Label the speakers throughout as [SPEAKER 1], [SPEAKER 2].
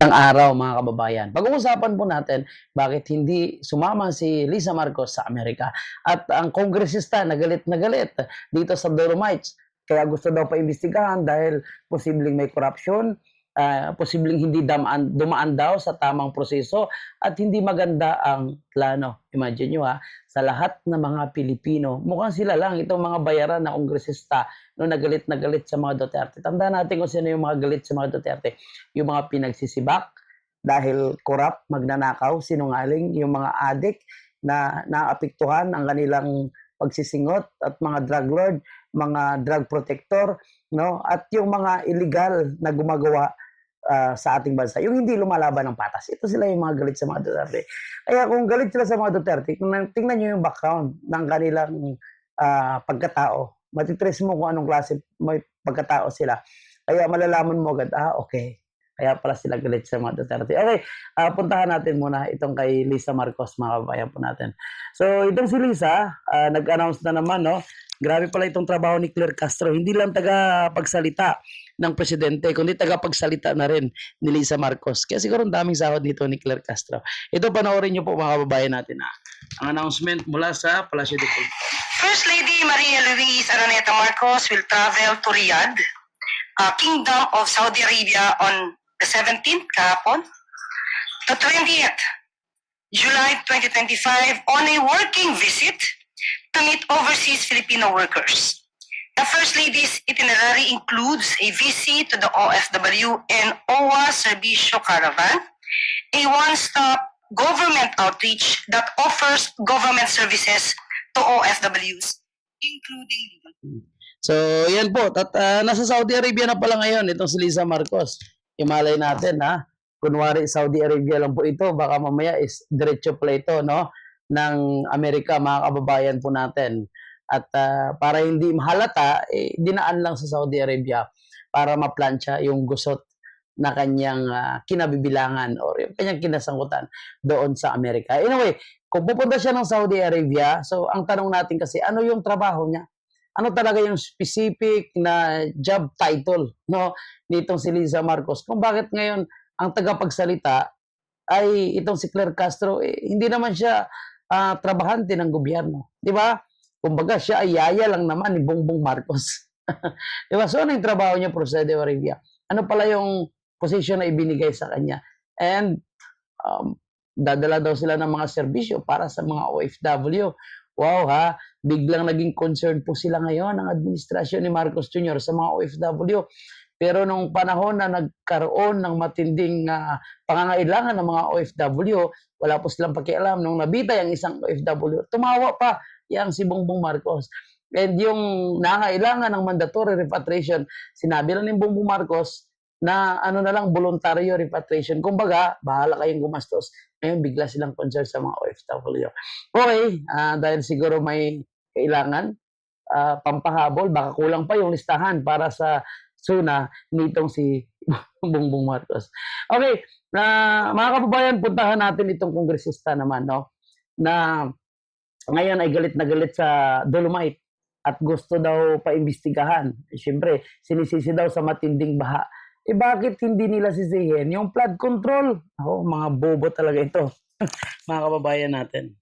[SPEAKER 1] ng araw mga kababayan. Pag-uusapan po natin bakit hindi sumama si Lisa Marcos sa Amerika at ang kongresista nagalit na galit dito sa Dolomites. Kaya gusto daw paimbestigahan dahil posibleng may corruption, ah, posibleng hindi damaan, dumaan daw sa tamang proseso at hindi maganda ang plano. Imagine nyo ha, sa lahat ng mga Pilipino, mukhang sila lang itong mga bayaran na kongresista no nagalit na galit sa mga Duterte. Tandaan natin kung sino yung mga galit sa mga Duterte. Yung mga pinagsisibak dahil corrupt, magnanakaw, sinungaling, yung mga adik na naapektuhan ang kanilang pagsisingot at mga drug lord, mga drug protector, no? At yung mga illegal na gumagawa ah, sa ating bansa, yung hindi lumalaban ng patas. Ito sila yung mga galit sa mga Duterte. Kaya kung galit sila sa mga Duterte, kung tingnan nyo yung background ng kanilang ah, pagkatao, matitrace mo kung anong klase may pagkatao sila. Kaya malalaman mo agad, ah, okay. Kaya pala sila galit sa mga Duterte. Okay, ah, puntahan natin muna itong kay Lisa Marcos, mga kababayan po natin. So, itong si Lisa, ah, nag-announce na naman, no? Grabe pala itong trabaho ni Claire Castro. Hindi lang taga pagsalita ng presidente, kundi taga pagsalita na rin ni Lisa Marcos. Kaya siguro ang daming sahod nito ni Claire Castro. Ito panoorin niyo po mga kababayan natin. Ha? Ang announcement mula sa Palacio de Cultura.
[SPEAKER 2] First Lady Maria Luis Araneta Marcos will travel to Riyadh, uh, Kingdom of Saudi Arabia on the 17th kahapon to 20th July 2025 on a working visit to meet overseas Filipino workers. The First Lady's itinerary includes a visit to the OFW and OWA Servicio Caravan, a one-stop government outreach that offers government services to OFWs, including
[SPEAKER 1] So, yan po. Tat, ah, nasa Saudi Arabia na pala ngayon itong si Lisa Marcos. Imalay natin, ha? Kunwari, Saudi Arabia lang po ito. Baka mamaya is diretso pala ito, no? Ng Amerika, mga kababayan po natin. At ah, para hindi mahalata, eh, dinaan lang sa Saudi Arabia para maplansya yung gusot na kanyang ah, kinabibilangan or yung kanyang kinasangkutan doon sa Amerika. Anyway, kung pupunta siya ng Saudi Arabia, so ang tanong natin kasi, ano yung trabaho niya? ano talaga yung specific na job title no nitong si Liza Marcos kung bakit ngayon ang tagapagsalita ay itong si Claire Castro eh, hindi naman siya ah, trabahante ng gobyerno. Di ba? Kumbaga siya ay yaya lang naman ni Bongbong Marcos. Di ba? So ano yung trabaho niya for Saudi Arabia ano pala yung position na ibinigay sa kanya? And um, dadala daw sila ng mga serbisyo para sa mga OFW wow ha? Biglang naging concern po sila ngayon ng administrasyon ni Marcos Jr. sa mga OFW. Pero nung panahon na nagkaroon ng matinding ah, pangangailangan ng mga OFW, wala po silang pakialam. Nung nabitay ang isang OFW, tumawa pa yang si Bongbong Marcos. And yung nangailangan ng mandatory repatriation, sinabi lang ni Bongbong Marcos na ano na lang, voluntaryo repatriation. Kumbaga, bahala kayong gumastos. Ngayon, bigla silang concern sa mga OFW. Okay, ah, dahil siguro may kailangan ah, pampahabol, baka kulang pa yung listahan para sa SUNA nitong si Bongbong Marcos. Okay, na mga kababayan, puntahan natin itong kongresista naman, no? Na ngayon ay galit na galit sa Dolomite at gusto daw paimbestigahan. Siyempre, sinisisi daw sa matinding baha. Eh bakit hindi nila sisihin yung flood control? Ako, mga bobo talaga ito. mga kababayan natin.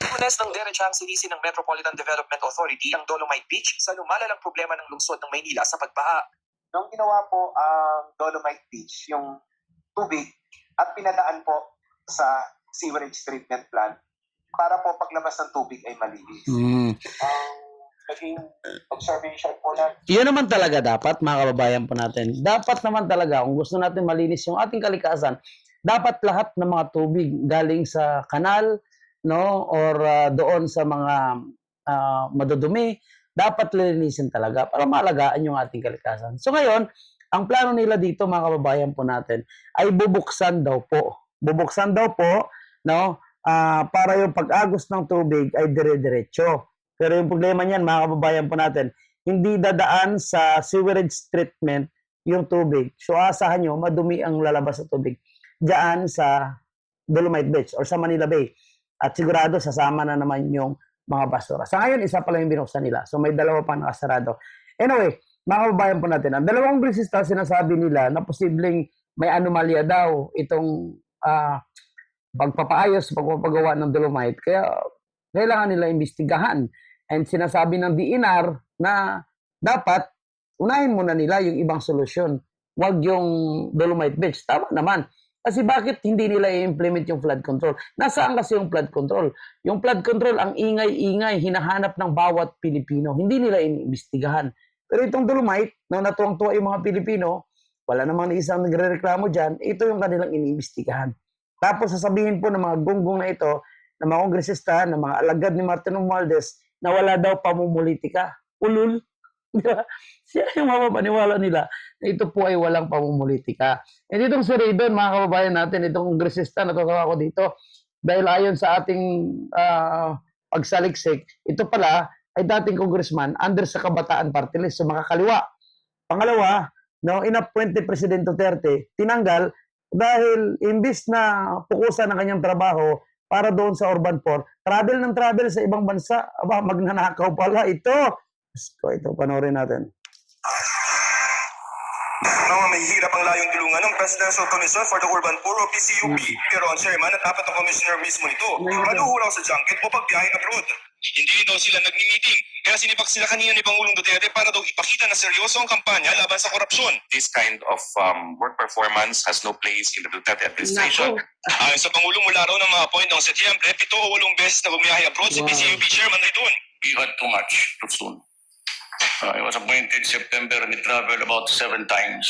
[SPEAKER 3] Punas ng derechang sinisi ng Metropolitan Development Authority ang Dolomite Beach sa lumalalang problema ng lungsod ng Maynila sa pagbaha.
[SPEAKER 4] Nung ginawa po ang Dolomite Beach, yung tubig, at pinadaan po sa sewerage treatment plant para po paglabas ng tubig ay malinis.
[SPEAKER 1] Mm.
[SPEAKER 4] Ang naging observation po na
[SPEAKER 1] Yun naman talaga dapat, mga kababayan po natin. Dapat naman talaga, kung gusto natin malinis yung ating kalikasan, dapat lahat ng mga tubig galing sa kanal, no, or ah, doon sa mga ah, madudumi, dapat lilinisin talaga para maalagaan yung ating kalikasan. So ngayon, ang plano nila dito, mga kababayan po natin, ay bubuksan daw po. Bubuksan daw po, no, ah, para yung pag-agos ng tubig ay dire-diretso. Pero yung problema niyan, mga kababayan po natin, hindi dadaan sa sewerage treatment yung tubig. So asahan nyo, madumi ang lalabas sa tubig diyan sa Dolomite Beach or sa Manila Bay. At sigurado sasama na naman yung mga basura. Sa ngayon, isa pa lang yung binuksan nila. So may dalawa pa nakasarado. Anyway, mga kababayan po natin, ang dalawang brisista sinasabi nila na posibleng may anomalya daw itong ah, pagpapaayos, pagpapagawa ng dolomite. Kaya kailangan nila imbestigahan. And sinasabi ng DNR na dapat unahin muna nila yung ibang solusyon. Huwag yung dolomite beach. Tama naman. Kasi bakit hindi nila i-implement yung flood control? Nasaan kasi yung flood control? Yung flood control, ang ingay-ingay, hinahanap ng bawat Pilipino. Hindi nila iniimbestigahan. Pero itong dolomite, na natuwang-tuwa yung mga Pilipino, wala namang isang nagre-reklamo dyan, ito yung kanilang iniimbestigahan. Tapos sasabihin po ng mga gunggong na ito, ng mga kongresista, ng mga alagad ni Martin Romualdez, na wala daw pamumulitika. Ulul. Di ba? Siya yung mapapaniwala nila na ito po ay walang pamumulitika. And itong si Raydon, mga kababayan natin, itong kongresista, natutuwa ko dito, dahil ayon sa ating ah, pagsaliksik, ito pala ay dating congressman under sa Kabataan Party List, so makakaliwa. Pangalawa, no, inappoint ni President Duterte, tinanggal dahil imbis na pukusan ng kanyang trabaho para doon sa Urban 4, travel ng travel sa ibang bansa, aba, magnanakaw pala ito. Ko, ito, panoorin natin.
[SPEAKER 5] Mga mahihirap ang layong tulungan ng Presidential Commission for the Urban Poor o PCUP. Pero ang chairman at apat na commissioner mismo nito, maluhuraw sa junket o pagbiyahe abroad. Hindi daw sila nagmi-meeting, kaya sinibak sila kanina ni Pangulong Duterte para daw ipakita na seryoso ang kampanya laban sa korupsyon.
[SPEAKER 6] this kind of um, work performance has no place in the Duterte administration.
[SPEAKER 5] Ayon sa Pangulo mula raw ng mga point noong Setyembre, pito o walong beses na bumiyahe abroad si
[SPEAKER 1] Wow.
[SPEAKER 5] PCUP chairman Ridon.
[SPEAKER 7] he had too much too soon. Uh, he was appointed September and he traveled about seven times.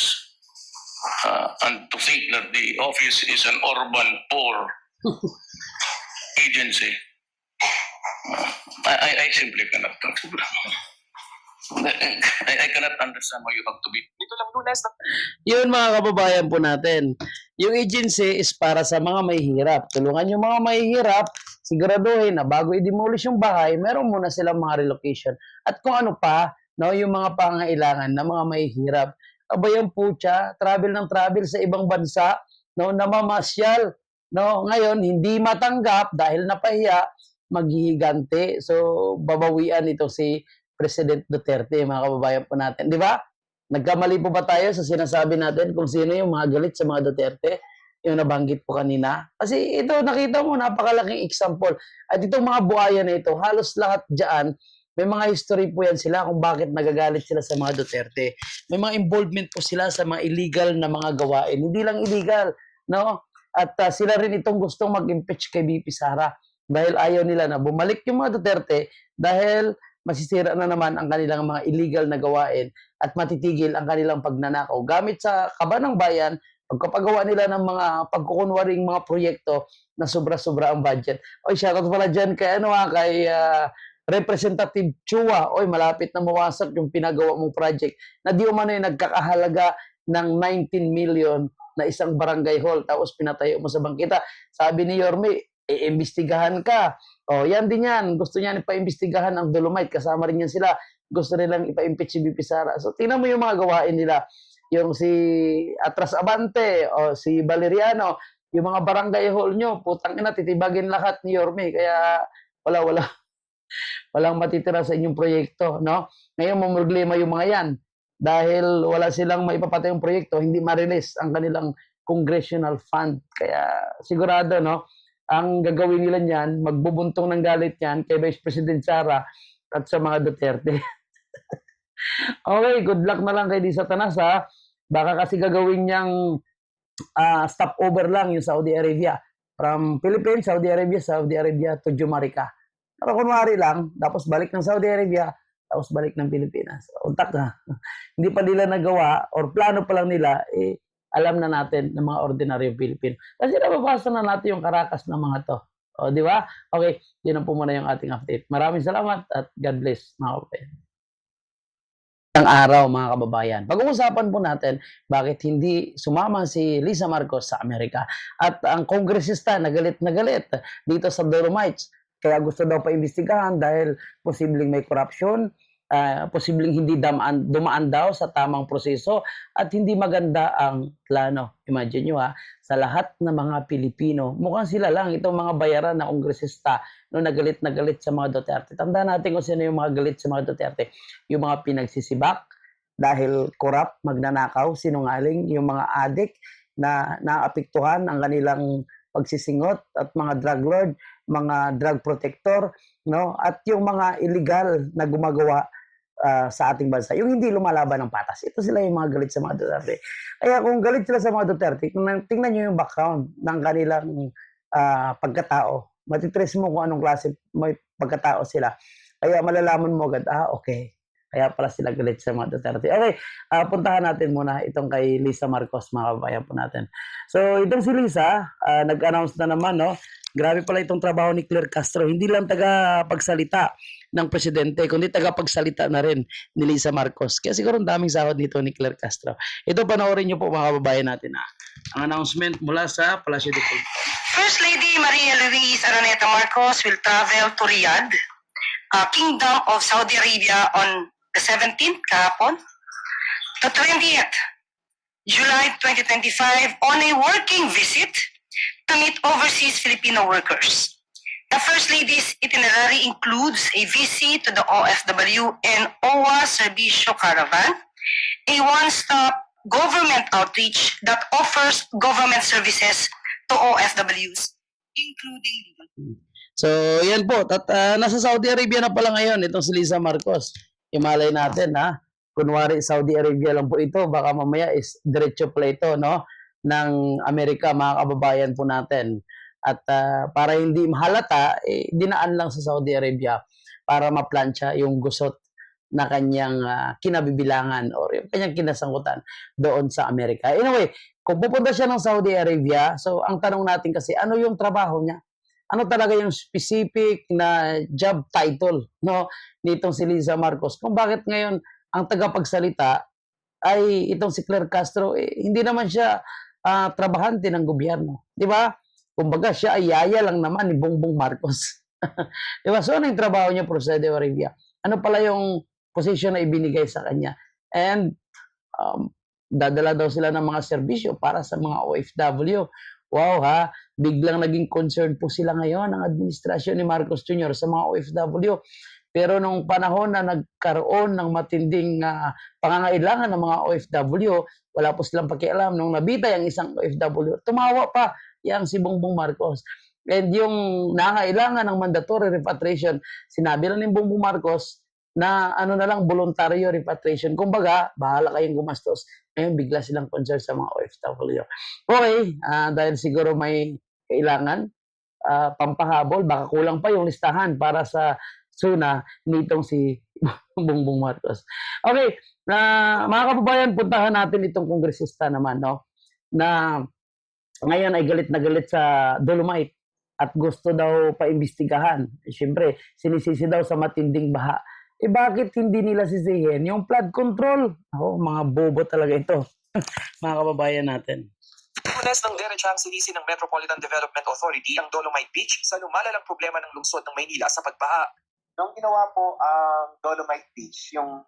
[SPEAKER 7] Uh, and to think that the office is an urban poor agency, uh, I, I, I simply cannot. I, I cannot understand why you have to be
[SPEAKER 3] Ito lang lunes
[SPEAKER 1] Yun mga kababayan po natin. Yung agency is para sa mga mahihirap. Tulungan yung mga mahihirap, siguraduhin na bago i-demolish yung bahay, meron muna silang mga relocation. At kung ano pa, no, yung mga pangailangan ng mga mahihirap. Abayan po siya, travel ng travel sa ibang bansa, no, namamasyal. No, ngayon, hindi matanggap dahil napahiya, maghihigante. So, babawian ito si President Duterte, mga kababayan po natin. Di ba? Nagkamali po ba tayo sa sinasabi natin kung sino yung mga galit sa mga Duterte? Yung nabanggit po kanina. Kasi ito, nakita mo, napakalaking example. At itong mga buhaya na ito, halos lahat dyan, may mga history po yan sila kung bakit nagagalit sila sa mga Duterte. May mga involvement po sila sa mga illegal na mga gawain. Hindi lang illegal, no? At ah, sila rin itong gustong mag-impeach kay BP Sara dahil ayaw nila na bumalik yung mga Duterte dahil masisira na naman ang kanilang mga illegal na gawain at matitigil ang kanilang pagnanakaw gamit sa kaba ng bayan pagkapagawa nila ng mga pagkukunwaring mga proyekto na sobra-sobra ang budget. Oy, shoutout pala dyan kay, ano, ah, kay ah, Representative Chua. Oy, malapit na mawasak yung pinagawa mong project na di umano yung nagkakahalaga ng 19 million na isang barangay hall tapos pinatayo mo sa bangkita. Sabi ni Yorme, iimbestigahan ka. O, yan din yan. Gusto niya ipaimbestigahan ang Dolomite. Kasama rin yan sila. Gusto nilang ipa-impeach si BP Sara. So, tingnan mo yung mga gawain nila. Yung si Atras Abante o si Valeriano, yung mga barangay hall nyo, putang ina, titibagin lahat ni Yorme. Kaya, wala, wala. Walang matitira sa inyong proyekto, no? Ngayon, mamroblema yung mga yan. Dahil wala silang maipapatay yung proyekto, hindi ma-release ang kanilang congressional fund. Kaya, sigurado, no? ang gagawin nila niyan, magbubuntong ng galit yan kay Vice President Sara at sa mga Duterte. okay, good luck na lang kay Di Satanas ha. Baka kasi gagawin niyang ah, stopover lang yung Saudi Arabia. From Philippines, Saudi Arabia, Saudi Arabia to Jumarica. Pero kunwari lang, tapos balik ng Saudi Arabia, tapos balik ng Pilipinas. Untak na. Hindi pa nila nagawa or plano pa lang nila, eh, alam na natin ng mga ordinaryong Pilipino. Kasi nababasa na natin yung karakas ng mga to. O, di ba? Okay, yun ang po muna yung ating update. Maraming salamat at God bless, mga kababayan. Ang araw, mga kababayan. Pag-uusapan po natin bakit hindi sumama si Lisa Marcos sa Amerika. At ang kongresista nagalit na galit dito sa Dolomites. Kaya gusto daw pa-imbestigahan dahil posibleng may corruption, ah, posibleng hindi damaan, dumaan daw sa tamang proseso at hindi maganda ang plano. Imagine nyo ha, sa lahat ng mga Pilipino, mukhang sila lang itong mga bayaran na kongresista no nagalit na galit sa mga Duterte. Tandaan natin kung sino yung mga galit sa mga Duterte. Yung mga pinagsisibak dahil corrupt, magnanakaw, sinungaling, yung mga adik, na naapektuhan ang kanilang pagsisingot at mga drug lord, mga drug protector, no? At yung mga illegal na gumagawa ah, sa ating bansa, yung hindi lumalaban ng patas. Ito sila yung mga galit sa mga Duterte. Kaya kung galit sila sa mga Duterte, tingnan, nyo yung background ng kanilang ah, pagkatao. Matitrace mo kung anong klase may pagkatao sila. Kaya malalaman mo agad, ah, okay. Kaya pala sila galit sa mga Duterte. Okay, ah, puntahan natin muna itong kay Lisa Marcos, mga kabayan po natin. So, itong si Lisa, ah, nag-announce na naman, no? Grabe pala itong trabaho ni Claire Castro. Hindi lang taga pagsalita ng presidente, kundi taga pagsalita na rin ni Lisa Marcos. Kaya siguro ang daming sahod dito ni Claire Castro. Ito, panoorin niyo po mga kababayan natin. Ha? Ang announcement mula sa Palacio de Cultura.
[SPEAKER 2] First Lady Maria Luis Araneta Marcos will travel to Riyadh, uh, Kingdom of Saudi Arabia on the 17th kahapon to 20th July 2025 on a working visit to meet overseas Filipino workers. The First Lady's itinerary includes a visit to the OFW and OWA Servicio Caravan, a one-stop government outreach that offers government services to OFWs, including
[SPEAKER 1] So, yan po. Tat, ah, nasa Saudi Arabia na pala ngayon itong si Lisa Marcos. Imalay natin, ha? Kunwari, Saudi Arabia lang po ito. Baka mamaya is diretso pala ito, no? Ng Amerika, mga kababayan po natin. At ah, para hindi mahalata, eh, dinaan lang sa Saudi Arabia para maplansya yung gusot na kanyang ah, kinabibilangan or yung kanyang kinasangkutan doon sa Amerika. Anyway, kung pupunta siya ng Saudi Arabia, so ang tanong natin kasi, ano yung trabaho niya? ano talaga yung specific na job title no nitong si Liza Marcos kung bakit ngayon ang tagapagsalita ay itong si Claire Castro eh, hindi naman siya ah, trabahante ng gobyerno. Di ba? Kumbaga siya ay yaya lang naman ni Bongbong Marcos. Di ba? So ano yung trabaho niya for Saudi Arabia ano pala yung position na ibinigay sa kanya? And um, dadala daw sila ng mga serbisyo para sa mga OFW Wow ha, biglang naging concern po sila ngayon ng administrasyon ni Marcos Jr. sa mga OFW. Pero nung panahon na nagkaroon ng matinding ah, pangangailangan ng mga OFW, wala po silang pakialam. Nung nabitay ang isang OFW, tumawa pa yang si Bongbong Marcos. And yung nangailangan ng mandatory repatriation, sinabi lang ni Bongbong Marcos na ano na lang, voluntaryo repatriation. Kumbaga, bahala kayong gumastos. Ngayon, bigla silang concern sa mga OFW. Okay, ah, dahil siguro may kailangan ah, pampahabol, baka kulang pa yung listahan para sa SUNA nitong si Bongbong Marcos. Okay, na mga kababayan, puntahan natin itong kongresista naman, no? Na ngayon ay galit na galit sa Dolomite at gusto daw paimbestigahan. Eh, Siyempre, sinisisi daw sa matinding baha. Eh bakit hindi nila sisihin yung flood control? Ako, mga bobo talaga ito. mga kababayan natin.
[SPEAKER 3] Unas ng derechang sinisi ng Metropolitan Development Authority ang Dolomite Beach sa lumalalang problema ng lungsod ng Maynila sa pagbaha.
[SPEAKER 4] Nung ginawa po ang Dolomite Beach, yung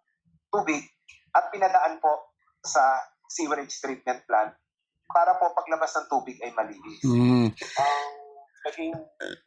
[SPEAKER 4] tubig, at pinadaan po sa sewerage treatment plant para po paglabas ng tubig ay malinis.
[SPEAKER 1] Mm.
[SPEAKER 4] Ang naging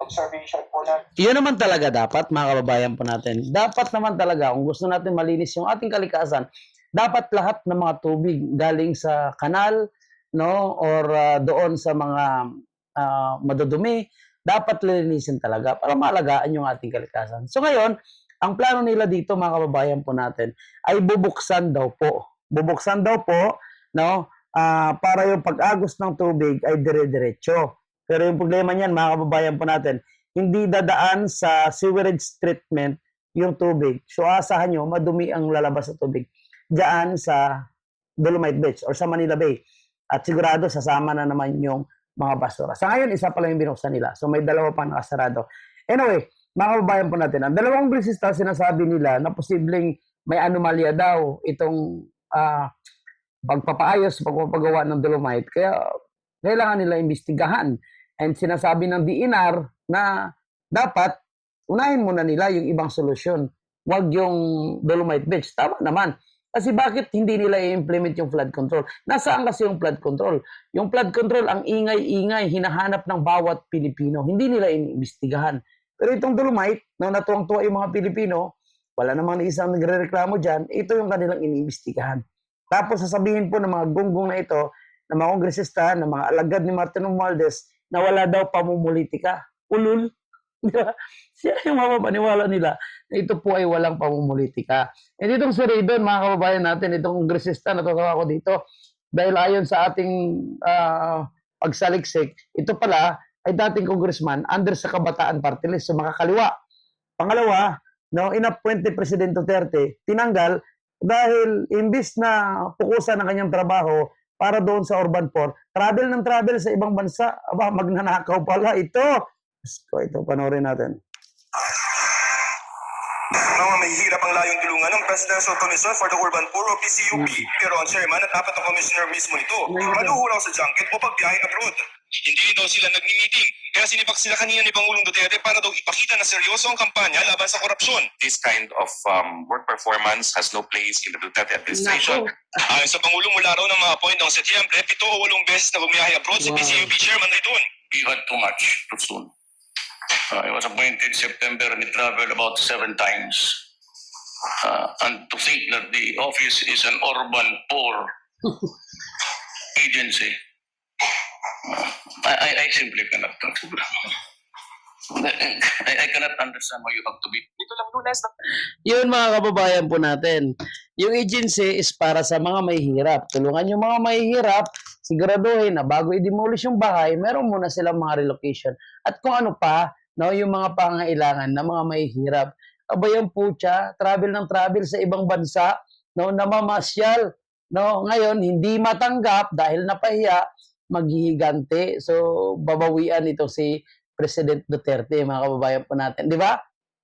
[SPEAKER 4] observation po na
[SPEAKER 1] Yun naman talaga dapat, mga kababayan po natin. Dapat naman talaga, kung gusto natin malinis yung ating kalikasan, dapat lahat ng mga tubig galing sa kanal, no, or ah, doon sa mga ah, madudumi, dapat lilinisin talaga para maalagaan yung ating kalikasan. So ngayon, ang plano nila dito, mga kababayan po natin, ay bubuksan daw po. Bubuksan daw po, no, ah, para yung pag-agos ng tubig ay dire-diretso. Pero yung problema niyan, mga kababayan po natin, hindi dadaan sa sewerage treatment yung tubig. So asahan nyo, madumi ang lalabas sa tubig diyan sa Dolomite Beach or sa Manila Bay. At sigurado sasama na naman yung mga basura. Sa ngayon, isa pa lang yung binuksan nila. So may dalawa pang nakasarado. Anyway, mga kababayan po natin, ang dalawang brisista sinasabi nila na posibleng may anomalya daw itong ah, pagpapaayos, pagpapagawa ng Dolomite. Kaya kailangan nila imbestigahan. And sinasabi ng DNR na dapat unahin muna nila yung ibang solusyon. Huwag yung Dolomite Beach. Tama naman. Kasi bakit hindi nila i-implement yung flood control? Nasaan kasi yung flood control? Yung flood control, ang ingay-ingay, hinahanap ng bawat Pilipino. Hindi nila iniimbestigahan. Pero itong Dolomite, na natuwang-tuwa yung mga Pilipino, wala namang isang nagre-reklamo dyan, ito yung kanilang iniimbestigahan. Tapos sasabihin po ng mga gunggong na ito, ng mga kongresista, ng mga alagad ni Martin Romualdez na wala daw pamumulitika. Ulul. Di ba? Sila yung mapapaniwala nila ito po ay walang pamumulitika. And itong si Raydon, mga kababayan natin, itong kongresista, natutuwa ko dito, dahil ayon sa ating ah, pagsaliksik, ito pala ay dating congressman under sa Kabataan Party List, so makakaliwa. Pangalawa, no, inappoint ni President Duterte, tinanggal dahil imbis na pukusan ang kanyang trabaho para doon sa urban poor, travel ng travel sa ibang bansa, aba, magnanakaw pala ito. Ito, panoorin natin.
[SPEAKER 5] Mga mahihirap ang layong tulungan ng Presidential Commission for the Urban Poor o PCUP. Pero ang chairman at apat na commissioner mismo nito, maluhulaw sa junket o pagbiyahe abroad. Hindi daw sila nagmi-meeting, kaya sinipak sila kanina ni Pangulong Duterte para daw ipakita na seryoso ang kampanya laban sa korupsyon.
[SPEAKER 6] This kind of um, work performance has no place in the Duterte administration.
[SPEAKER 1] Nako.
[SPEAKER 5] Ayon sa Pangulo mula raw ng mga point ng Setyembre, pito o walong beses na bumiyahe abroad si
[SPEAKER 1] Wow.
[SPEAKER 5] PCUP chairman Ridon.
[SPEAKER 7] He had too much too soon. Uh, he was appointed September and he traveled about seven times. Uh, and to think that the office is an urban poor agency, uh, I, I, I simply cannot. I, I cannot understand why you have to be.
[SPEAKER 3] Dito lang lunes na
[SPEAKER 1] Yun mga kababayan po natin. Yung agency is para sa mga mahihirap. Tulungan yung mga mahihirap, siguraduhin na bago i-demolish yung bahay, meron muna silang mga relocation. At kung ano pa, no, yung mga pangailangan ng mga mahihirap. Aba yung putya, travel ng travel sa ibang bansa, no, namamasyal. No, ngayon, hindi matanggap dahil napahiya, maghihigante. So, babawian ito si President Duterte, mga kababayan po natin. Di ba?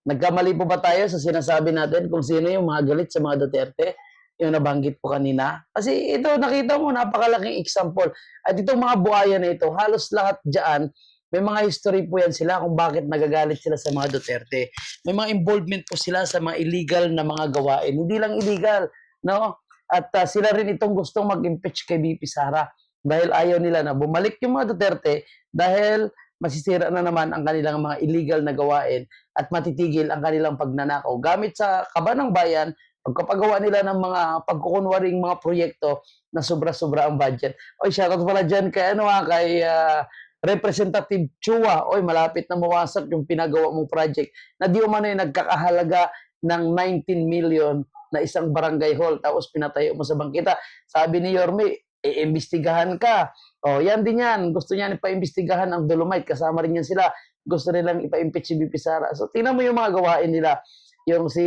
[SPEAKER 1] Nagkamali po ba tayo sa sinasabi natin kung sino yung mga galit sa mga Duterte? Yung nabanggit po kanina. Kasi ito, nakita mo, napakalaking example. At itong mga buhaya na ito, halos lahat dyan, may mga history po yan sila kung bakit nagagalit sila sa mga Duterte. May mga involvement po sila sa mga illegal na mga gawain. Hindi lang illegal, no? At ah, sila rin itong gustong mag-impeach kay BP Sara dahil ayaw nila na bumalik yung mga Duterte dahil masisira na naman ang kanilang mga illegal na gawain at matitigil ang kanilang pagnanakaw gamit sa kaba ng bayan pagkapagawa nila ng mga pagkukunwaring mga proyekto na sobra-sobra ang budget. Oy, shoutout pala dyan kay, ano, ah, kay ah, Representative Chua. Oy, malapit na mawasak yung pinagawa mong project na di umano yung nagkakahalaga ng 19 million na isang barangay hall tapos pinatayo mo sa bangkita. Sabi ni Yorme, iimbestigahan ka. O, yan din yan. Gusto niya ipa-imbestigahan ang Dolomite. Kasama rin yan sila. Gusto nilang ipa-impeach si BP Sara. So, tingnan mo yung mga gawain nila. Yung si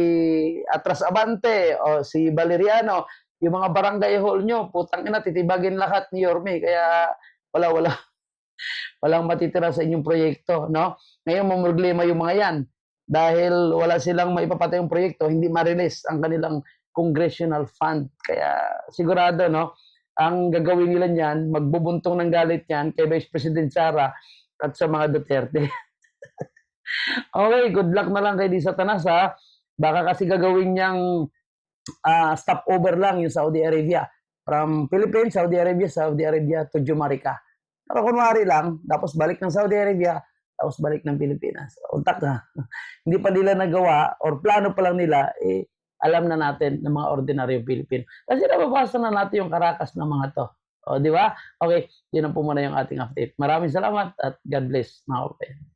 [SPEAKER 1] Atras Abante o si Valeriano, yung mga barangay hall nyo, putang ina, titibagin lahat ni Yorme. Kaya wala, wala. Walang matitira sa inyong proyekto, no? Ngayon, mamroblema yung mga yan. Dahil wala silang maipapatay yung proyekto, hindi ma-release ang kanilang congressional fund. Kaya sigurado, no? ang gagawin nila niyan, magbubuntong ng galit niyan kay Vice President Sara at sa mga Duterte. okay, good luck na lang kay Di Satanas. Baka kasi gagawin niyang ah, stopover lang yung Saudi Arabia. From Philippines, Saudi Arabia, Saudi Arabia to Jumarica. Pero kunwari lang, tapos balik ng Saudi Arabia, tapos balik ng Pilipinas. Untak na. Hindi pa nila nagawa or plano pa lang nila, eh, alam na natin ng mga ordinaryong Pilipino. Kasi nababasa na natin yung karakas ng mga to. O, di ba? Okay, yun ang po yung ating update. Maraming salamat at God bless mga kapatid.